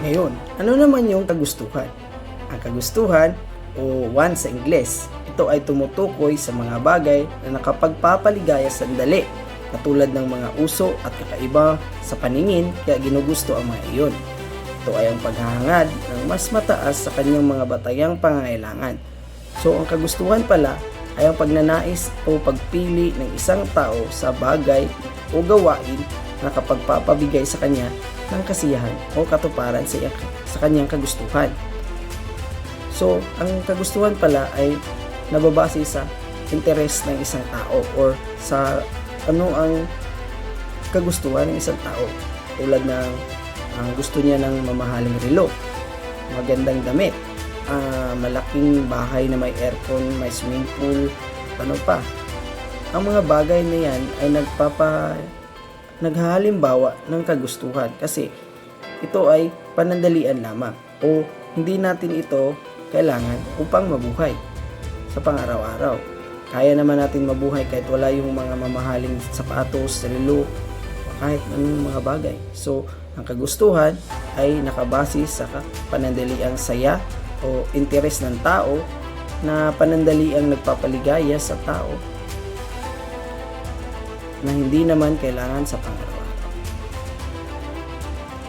Ngayon, ano naman yung kagustuhan? Ang kagustuhan o want sa Ingles, ito ay tumutukoy sa mga bagay na nakapagpapaligaya sandali katulad ng mga uso at kakaiba sa paningin kaya ginugusto ang mga iyon. Ito ay ang paghahangad ng mas mataas sa kanyang mga batayang pangangailangan. So ang kagustuhan pala ay ang pagnanais o pagpili ng isang tao sa bagay o gawain na kapagpapabigay sa kanya ng kasiyahan o katuparan sa, sa kanyang kagustuhan. So, ang kagustuhan pala ay nababase sa interest ng isang tao or sa ano ang kagustuhan ng isang tao. Tulad ng ang gusto niya ng mamahaling relo, magandang damit, ah, malaking bahay na may aircon, may swimming pool, ano pa. Ang mga bagay na yan ay nagpapa naghahalimbawa ng kagustuhan kasi ito ay panandalian lamang o hindi natin ito kailangan upang mabuhay sa pang-araw-araw. Kaya naman natin mabuhay kahit wala yung mga mamahaling sapatos, relo, kahit anong mga bagay. So, ang kagustuhan ay nakabase sa panandaliang saya o interes ng tao na panandaliang nagpapaligaya sa tao na hindi naman kailangan sa pang